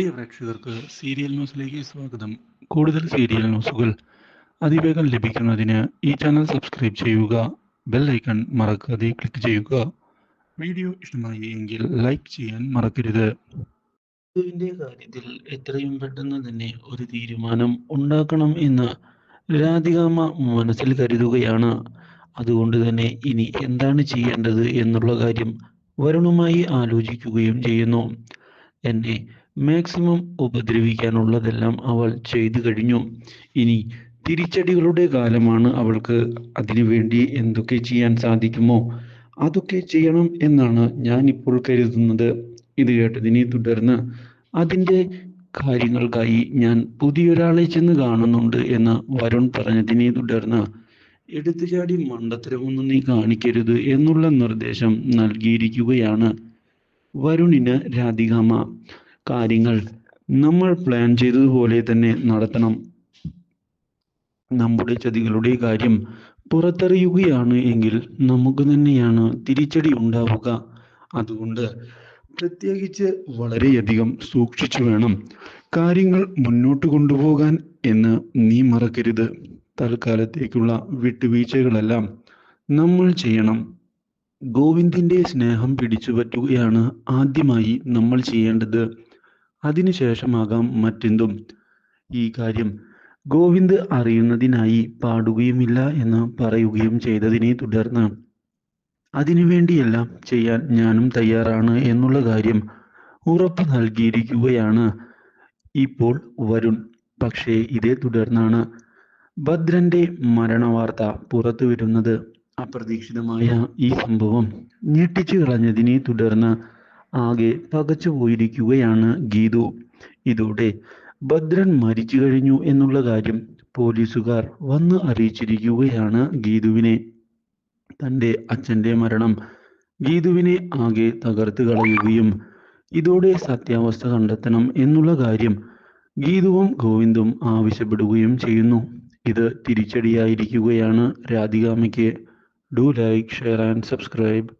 പ്രിയ പ്രേക്ഷകർക്ക് സീരിയൽ ന്യൂസിലേക്ക് സ്വാഗതം. കൂടുതൽ സീരിയൽ ന്യൂസുകൾ അതിവേഗം ലഭിക്കുന്നതിന് ഈ ചാനൽ സബ്സ്ക്രൈബ് ചെയ്യുക ബെൽ ഐക്കൺ മറക്കാതെ ക്ലിക്ക് ചെയ്യുക. വീഡിയോ ഇഷ്ടമായി എങ്കിൽ ലൈക്ക് ചെയ്യാൻ മറക്കരുത്. ഇതിന്റെ കാര്യത്തിൽ എത്രയും പെട്ടെന്ന് തന്നെ ഒരു തീരുമാനം ഉണ്ടാക്കണം എന്ന് രാധികാമ മനസ്സിൽ കരുതുകയാണ്. അതുകൊണ്ട് തന്നെ ഇനി എന്താണ് ചെയ്യേണ്ടത് എന്നുള്ള കാര്യം വരുണുമായി ആലോചിക്കുകയും ചെയ്യുന്നു. എന്നെ മാക്സിമം ഉപദ്രവിക്കാനുള്ളതെല്ലാം അവൾ ചെയ്തു കഴിഞ്ഞു. ഇനി തിരിച്ചടികളുടെ കാലമാണ് അവൾക്ക് അതിനുവേണ്ടി എന്തൊക്കെ ചെയ്യാൻ സാധിക്കുമോ? അതൊക്കെ ചെയ്യണം എന്നാണ് ഞാൻ ഇപ്പോൾ കരുതുന്നത്. ഇത് കേട്ടതിനെ തുടർന്ന് അതിന്റെ കാര്യങ്ങൾക്കായി ഞാൻ പുതിയൊരാളെ ചെന്ന് കാണുന്നുണ്ട് എന്ന് വരുൺ പറഞ്ഞതിനെ തുടർന്ന് എടുത്തുചാടി മണ്ടത്തരമൊന്നും നീ കാണിക്കരുത് എന്നുള്ള നിർദ്ദേശം നൽകിയിരിക്കുകയാണ്. വരുണിന് രാധികാമ്മ കാര്യങ്ങൾ നമ്മൾ പ്ലാൻ ചെയ്തതുപോലെ തന്നെ നടത്തണം. നമ്മുടെ ചതികളുടെ കാര്യം പുറത്തറിയുകയാണ് എങ്കിൽ നമുക്ക് തന്നെയാണ് തിരിച്ചടി ഉണ്ടാവുക. അതുകൊണ്ട് പ്രത്യേകിച്ച് വളരെയധികം സൂക്ഷിച്ചു വേണം കാര്യങ്ങൾ മുന്നോട്ട് കൊണ്ടുപോകാൻ എന്ന് നീ മറക്കരുത്. തൽക്കാലത്തേക്കുള്ള വിട്ടുവീഴ്ചകളെല്ലാം നമ്മൾ ചെയ്യണം. ഗോവിന്ദിന്റെ സ്നേഹം പിടിച്ചു പറ്റുകയാണ് ആദ്യമായി നമ്മൾ ചെയ്യേണ്ടത്. അതിനുശേഷമാകാം മറ്റെന്തും. ഈ കാര്യം ഗോവിന്ദ് അറിയുന്നതിനായി പാടുകയുമില്ല എന്ന് പറയുകയും ചെയ്തതിനെ തുടർന്ന് അതിനുവേണ്ടിയെല്ലാം ചെയ്യാൻ ഞാനും തയ്യാറാണ് എന്നുള്ള കാര്യം ഉറപ്പ് നൽകിയിരിക്കുകയാണ് ഇപ്പോൾ വരുൺ. പക്ഷേ ഇതേ തുടർന്നാണ് ഭദ്രന്റെ മരണവാർത്ത പുറത്തു വരുന്നത്. അപ്രതീക്ഷിതമായ ഈ സംഭവം ഞെട്ടിച്ചു കളഞ്ഞതിനെ തുടർന്ന് ആകെ പകച്ചു പോയിരിക്കുകയാണ് ഗീതു. ഇതോടെ ഭദ്രൻ മരിച്ചു കഴിഞ്ഞു എന്നുള്ള കാര്യം പോലീസുകാർ വന്ന് അറിയിച്ചിരിക്കുകയാണ് ഗീതുവിനെ. തന്റെ അച്ഛന്റെ മരണം ഗീതുവിനെ ആകെ തകർത്ത് കളയുകയും ഇതോടെ സത്യാവസ്ഥ കണ്ടെത്തണം എന്നുള്ള കാര്യം ഗീതുവും ഗോവിന്ദും ആവശ്യപ്പെടുകയും ചെയ്യുന്നു. ഇത് തിരിച്ചടിയായിരിക്കുകയാണ്. രാധികാമ്മയ്ക്ക് do like share and subscribe.